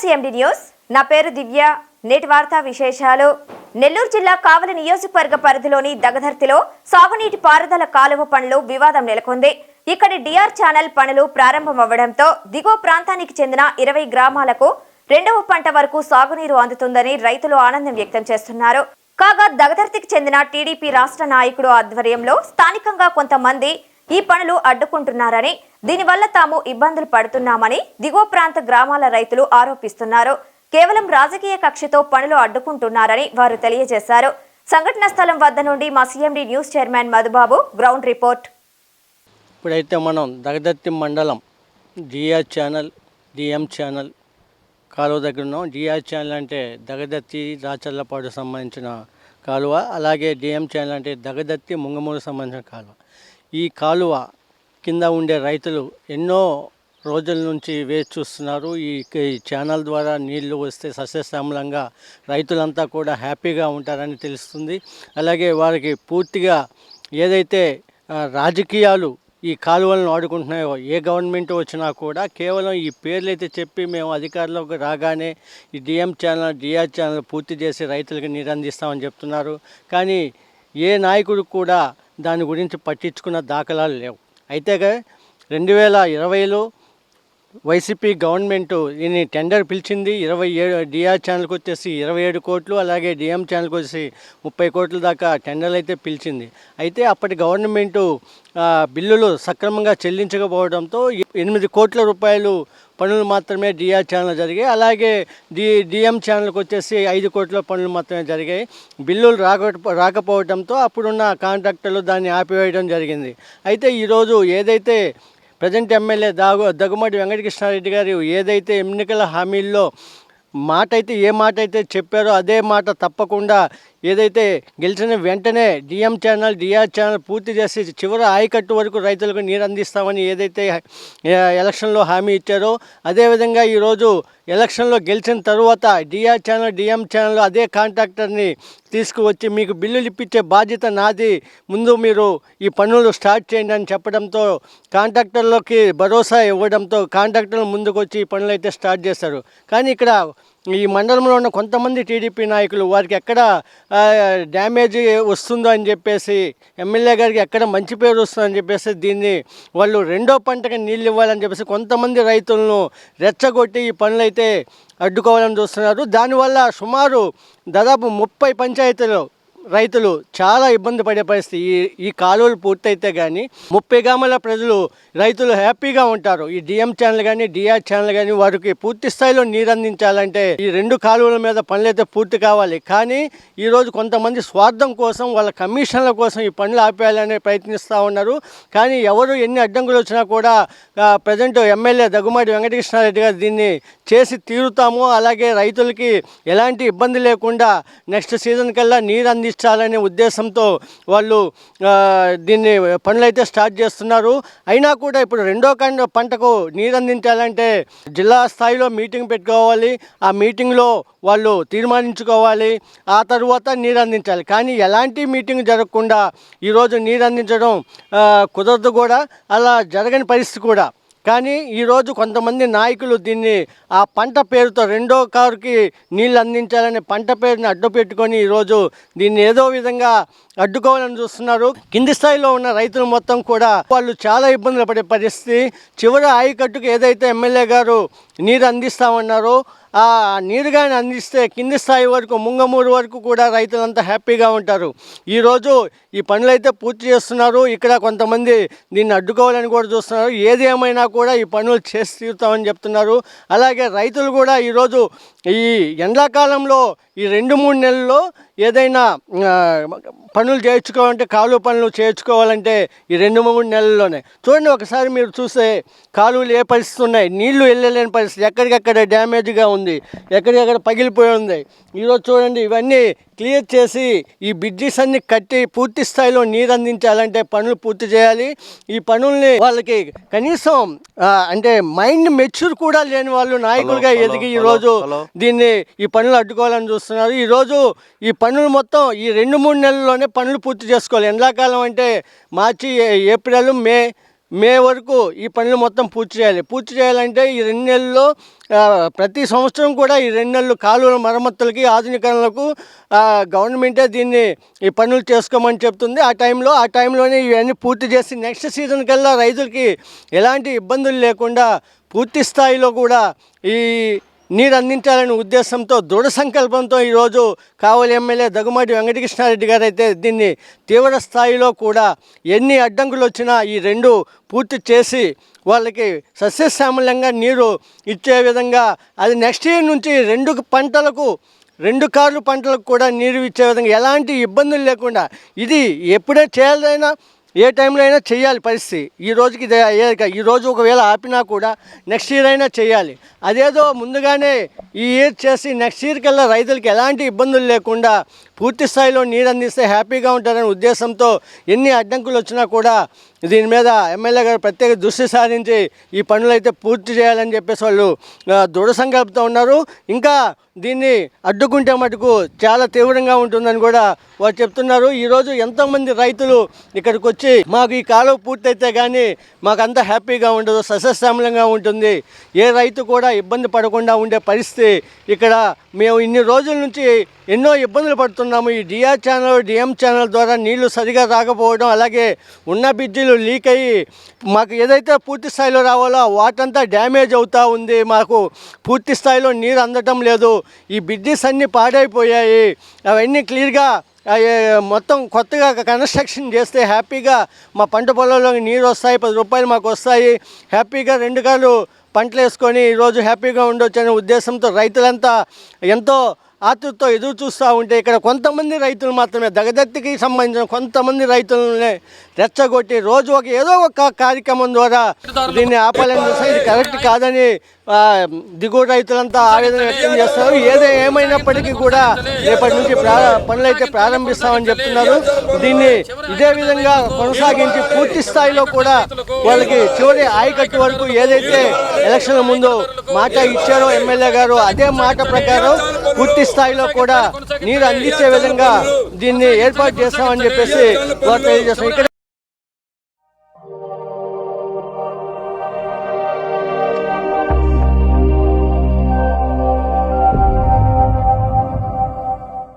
CMD news. నా పేరు దివ్య. నేటి వార్తా విశేషాలు. నెల్లూరు జిల్లా కావలి నియోజకవర్గ పరిధిలోని దగదర్తిలో సాగునీటి పారుదల కాలువ పనులు వివాదం నెలకొంది. ఇక్కడి డిఆర్ ఛానల్ పనులు ప్రారంభమవ్వడంతో దిగువ ప్రాంతానికి చెందిన ఇరవై గ్రామాలకు రెండవ పంట వరకు సాగునీరు అందుతుందని రైతులు ఆనందం వ్యక్తం చేస్తున్నారు. కాగా దగదర్తికి చెందిన టీడీపీ రాష్ట్ర నాయకుడు ఆధ్వర్యంలో స్థానికంగా కొంతమంది ఈ పనులు అడ్డుకుంటున్నారని దీనివల్ల తాము ఇబ్బందులు పడుతున్నామని దిగువ ప్రాంత గ్రామాల రైతులు ఆరోపిస్తున్నారు. కేవలం రాజకీయ కక్షతో పనులు అడ్డుకుంటున్నారని వారు తెలియజేశారు. సంఘటన స్థలం వద్ద నుండి మా CMD news chairman Madhubabu ground report. ఇప్పుడైతే మనం దగదత్తి మండలం డిఆర్ ఛానల్ డిఎం ఛానల్ కాలువ దగ్గర ఉన్నాం. డిఆర్ ఛానల్ అంటే దగదత్తి రాచర్లపాటు సంబంధించిన కాలువ అలాగే డిఎం ఛానల్ అంటే దగదత్తి ముంగమూరు సంబంధించిన కాలువ. ఈ కాలువ కింద ఉండే రైతులు ఎన్నో రోజుల నుంచి వేచి చూస్తున్నారు. ఈ ఛానల్ ద్వారా నీళ్ళు వస్తే సస్యశ్యామలంగా రైతులంతా కూడా హ్యాపీగా ఉంటారని తెలుస్తుంది. అలాగే వారికి పూర్తిగా ఏదైతే రాజకీయాలు ఈ కాలువలను వాడుకుంటున్నాయో ఏ గవర్నమెంట్ వచ్చినా కూడా కేవలం ఈ పేర్లు అయితే చెప్పి మేము అధికారంలోకి రాగానే ఈ డిఎం ఛానల్ డిఆర్ ఛానల్ పూర్తి చేసి రైతులకు నీరు అందిస్తామని చెప్తున్నారు. కానీ ఏ నాయకుడు కూడా దాని గురించి పట్టించుకున్న దాఖలాలు లేవు. అయితే రెండు వేల ఇరవైలో వైసీపీ గవర్నమెంట్ దీన్ని టెండర్ పిలిచింది. ఇరవై ఏడు డిఆర్ ఛానల్కి వచ్చేసి ఇరవై ఏడు కోట్లు అలాగే డిఎం ఛానల్కి వచ్చేసి ముప్పై కోట్ల దాకా టెండర్లు అయితే పిలిచింది. అయితే అప్పటి గవర్నమెంటు బిల్లులు సక్రమంగా చెల్లించకపోవడంతో ఎనిమిది కోట్ల రూపాయలు పనులు మాత్రమే డిఆర్ ఛానల్ జరిగాయి. అలాగే డి డిఎం ఛానల్కి వచ్చేసి ఐదు కోట్ల పనులు మాత్రమే జరిగాయి. బిల్లులు రాక రాకపోవడంతో అప్పుడున్న కాంట్రాక్టర్లు దాన్ని ఆపివేయడం జరిగింది. అయితే ఈరోజు ఏదైతే ప్రజెంట్ ఎమ్మెల్యే దాగు దగ్గుమటి వెంకటకృష్ణారెడ్డి గారు ఏదైతే ఎన్నికల హామీల్లో మాట అయితే ఏ మాట అయితే చెప్పారో అదే మాట తప్పకుండా ఏదైతే గెలిచిన వెంటనే డిఎం ఛానల్ డిఆర్ ఛానల్ పూర్తి చేసి చివరి ఆయకట్టు వరకు రైతులకు నీరు అందిస్తామని ఏదైతే ఎలక్షన్లో హామీ ఇచ్చారో అదేవిధంగా ఈరోజు ఎలక్షన్లో గెలిచిన తరువాత డిఆర్ ఛానల్ డిఎం ఛానల్ అదే కాంట్రాక్టర్ని తీసుకువచ్చి మీకు బిల్లులు ఇప్పించే బాధ్యత నాది. ముందు మీరు ఈ పనులు స్టార్ట్ చేయండి అని చెప్పడంతో కాంట్రాక్టర్లకి భరోసా ఇవ్వడంతో కాంట్రాక్టర్లు ముందుకు వచ్చి ఈ పనులు అయితే స్టార్ట్ చేశారు. కానీ ఇక్కడ ఈ మండలంలో ఉన్న కొంతమంది టీడీపీ నాయకులు వారికి ఎక్కడ డ్యామేజ్ వస్తుందో అని చెప్పేసి ఎమ్మెల్యే గారికి ఎక్కడ మంచి పేరు వస్తుందని చెప్పేసి దీన్ని వాళ్ళు రెండో పంటకి నీళ్ళు ఇవ్వాలని చెప్పేసి కొంతమంది రైతులను రెచ్చగొట్టి ఈ పనులు అయితే అడ్డుకోవాలని చూస్తున్నారు. దానివల్ల సుమారు దాదాపు ముప్పై పంచాయతీలు రైతులు చాలా ఇబ్బంది పడే పరిస్థితి. ఈ ఈ కాలువలు పూర్తయితే కానీ ముప్పై గ్రామాల ప్రజలు రైతులు హ్యాపీగా ఉంటారు. ఈ డిఎం ఛానల్ కానీ డిఆర్ ఛానల్ కానీ వారికి పూర్తి స్థాయిలో నీరు అందించాలంటే ఈ రెండు కాలువల మీద పనులైతే పూర్తి కావాలి. కానీ ఈరోజు కొంతమంది స్వార్థం కోసం వాళ్ళ కమిషన్ల కోసం ఈ పనులు ఆపేయాలని ప్రయత్నిస్తూ ఉన్నారు. కానీ ఎవరు ఎన్ని అడ్డంకులు వచ్చినా కూడా ప్రజెంట్ ఎమ్మెల్యే దగ్గుమాటి వెంకటకృష్ణారెడ్డి గారు దీన్ని చేసి తీరుతాము. అలాగే రైతులకి ఎలాంటి ఇబ్బంది లేకుండా నెక్స్ట్ సీజన్ కల్లా నీరు అందించాలనే ఉద్దేశంతో వాళ్ళు దీన్ని పనులైతే స్టార్ట్ చేస్తున్నారు. అయినా కూడా ఇప్పుడు రెండో కండ పంటకు నీరు అందించాలంటే జిల్లా స్థాయిలో మీటింగ్ పెట్టుకోవాలి. ఆ మీటింగ్లో వాళ్ళు తీర్మానించుకోవాలి. ఆ తర్వాత నీరు అందించాలి కానీ ఎలాంటి మీటింగ్ జరగకుండా ఈరోజు నీరు అందించడం కుదరదు కూడా. అలా జరగని పరిస్థితి కూడా కానీ ఈరోజు కొంతమంది నాయకులు దీన్ని ఆ పంట పేరుతో రెండో కారుకి నీళ్ళు అందించాలనే పంట పేరుని అడ్డు పెట్టుకొని ఈరోజు దీన్ని ఏదో విధంగా అడ్డుకోవాలని చూస్తున్నారు. కింది స్థాయిలో ఉన్న రైతులు మొత్తం కూడా వాళ్ళు చాలా ఇబ్బందులు పడే పరిస్థితి. చివరి ఆయకట్టుకు ఏదైతే ఎమ్మెల్యే గారు నీరు అందిస్తామన్నారో నీరు కానీ అందిస్తే కింది స్థాయి వరకు ముంగమూరు వరకు కూడా రైతులంతా హ్యాపీగా ఉంటారు. ఈరోజు ఈ పనులైతే పూర్తి చేస్తున్నారు. ఇక్కడ కొంతమంది దీన్ని అడ్డుకోవాలని కూడా చూస్తున్నారు. ఏది ఏమైనా కూడా ఈ పనులు చేసి తీరుతామని చెప్తున్నారు. అలాగే రైతులు కూడా ఈరోజు ఈ ఎండాకాలంలో ఈ రెండు మూడు నెలల్లో ఏదైనా పనులు చేయించుకోవాలంటే కాలువ పనులు చేయించుకోవాలంటే ఈ రెండు మూడు నెలల్లోనే. చూడండి ఒకసారి మీరు చూస్తే కాలువలు ఏ పరిస్థితి ఉన్నాయి? నీళ్ళు వెళ్ళలేని పరిస్థితి. ఎక్కడికక్కడ డ్యామేజ్గా ఉంది. ఎక్కడికక్కడ పగిలిపోయి ఉంది. ఈరోజు చూడండి ఇవన్నీ క్లియర్ చేసి ఈ బ్రిడ్జెస్ అన్ని కట్టి పూర్తి స్థాయిలో నీరు అందించాలంటే పనులు పూర్తి చేయాలి. ఈ పనుల్ని వాళ్ళకి కనీసం అంటే మైండ్ మెచ్యూర్ కూడా లేని వాళ్ళు నాయకులుగా ఎదిగి ఈరోజు. దీన్ని ఈ పనులు అడ్డుకోవాలని చూస్తున్నారు. ఈరోజు ఈ పనులు మొత్తం ఈ రెండు మూడు నెలల్లోనే పనులు పూర్తి చేసుకోవాలి. ఎండాకాలం అంటే మార్చి ఏప్రిల్ మే మే వరకు ఈ పనులు మొత్తం పూర్తి చేయాలి. పూర్తి చేయాలంటే ఈ రెండు నెలల్లో ప్రతి సంవత్సరం కూడా ఈ రెండు నెలలు కాలువల మరమ్మతులకి ఆధునీకరణలకు గవర్నమెంటే దీన్ని ఈ పనులు చేసుకోమని చెప్తుంది. ఆ టైంలో ఆ టైంలోనే ఇవన్నీ పూర్తి చేసి నెక్స్ట్ సీజన్ కల్లా రైతులకి ఎలాంటి ఇబ్బందులు లేకుండా పూర్తి స్థాయిలో కూడా ఈ నీరు అందించాలనే ఉద్దేశంతో దృఢ సంకల్పంతో ఈరోజు కావలి ఎమ్మెల్యే దగ్గుమాటి వెంకటకృష్ణారెడ్డి గారు అయితే దీన్ని తీవ్ర స్థాయిలో కూడా ఎన్ని అడ్డంకులు వచ్చినా ఈ రెండు పూర్తి చేసి వాళ్ళకి సస్యశ్యామలంగా నీరు ఇచ్చే విధంగా అది నెక్స్ట్ ఇయర్ నుంచి రెండు పంటలకు రెండు కార్లు పంటలకు కూడా నీరు ఇచ్చే విధంగా ఎలాంటి ఇబ్బందులు లేకుండా ఇది ఎప్పుడే చేయాలైనా ఏ టైంలో అయినా చేయాలి పరిస్థితి. ఈ రోజుకి ఈ రోజు ఒకవేళ ఆపినా కూడా నెక్స్ట్ ఇయర్ అయినా చేయాలి. అదేదో ముందుగానే ఈ ఇయర్ చేసి నెక్స్ట్ ఇయర్ కల్లా రైతులకి ఎలాంటి ఇబ్బందులు లేకుండా పూర్తి స్థాయిలో నీరు అందిస్తే హ్యాపీగా ఉంటారనే ఉద్దేశంతో ఎన్ని అడ్డంకులు వచ్చినా కూడా దీని మీద ఎమ్మెల్యే గారు ప్రత్యేక దృష్టి సారించి ఈ పనులు అయితే పూర్తి చేయాలని చెప్పేసి వాళ్ళు దృఢ సంకల్పంతో ఉన్నారు. ఇంకా దీన్ని అడ్డుకుంటే మటుకు చాలా తీవ్రంగా ఉంటుందని కూడా వారు చెప్తున్నారు. ఈరోజు ఎంతోమంది రైతులు ఇక్కడికి వచ్చి మాకు ఈ కాలువ పూర్తయితే కానీ మాకు అంత హ్యాపీగా ఉండదు సస్యశ్యామలంగా ఉంటుంది. ఏ రైతు కూడా ఇబ్బంది పడకుండా ఉండే పరిస్థితి ఇక్కడ. మేము ఇన్ని రోజుల నుంచి ఎన్నో ఇబ్బందులు పడుతున్నాము. ఈ డిఆర్ ఛానల్ డిఎం ఛానల్ ద్వారా నీళ్ళు సరిగా రాకపోవడం అలాగే ఉన్న బిజ్జీలు లీక్ అయ్యి మాకు ఏదైతే పూర్తి స్థాయిలో రావాలో ఆ వాటంతా డ్యామేజ్ అవుతూ ఉంది. మాకు పూర్తి స్థాయిలో నీరు అందటం లేదు. ఈ బిడ్జెస్ అన్నీ పాడైపోయాయి. అవన్నీ క్లియర్గా మొత్తం కొత్తగా కన్స్ట్రక్షన్ చేస్తే హ్యాపీగా మా పంట పొలంలోకి నీరు వస్తాయి. పది రూపాయలు మాకు వస్తాయి. హ్యాపీగా రెండు కాళ్ళు పంటలు వేసుకొని ఈరోజు హ్యాపీగా ఉండొచ్చు అనే ఉద్దేశంతో రైతులంతా ఎంతో ఆతృతో ఎదురు చూస్తూ ఉంటే ఇక్కడ కొంతమంది రైతులు మాత్రమే దగదత్తికి సంబంధించిన కొంతమంది రైతులనే రెచ్చగొట్టి రోజు ఒక ఏదో ఒక కార్యక్రమం ద్వారా దీన్ని ఆపాలని చూస్తే ఇది కరెక్ట్ కాదని దిగువ రైతులంతా ఆవేదన వ్యక్తం చేస్తారు. ఏదో ఏమైనప్పటికీ కూడా రేపటి నుంచి ప్రా పనులు అయితే ప్రారంభిస్తామని చెప్తున్నారు. దీన్ని ఇదే విధంగా కొనసాగించి పూర్తి స్థాయిలో కూడా వాళ్ళకి చివరి ఆయకట్టు వరకు ఏదైతే ఎలక్షన్ ముందు మాట ఇచ్చారో ఎమ్మెల్యే గారు. అదే మాట ప్రకారం పూర్తి స్థాయిలో కూడా నీరు అందించే విధంగా దీన్ని ఏర్పాటు చేస్తామని చెప్పేసి వారు ఇక్కడ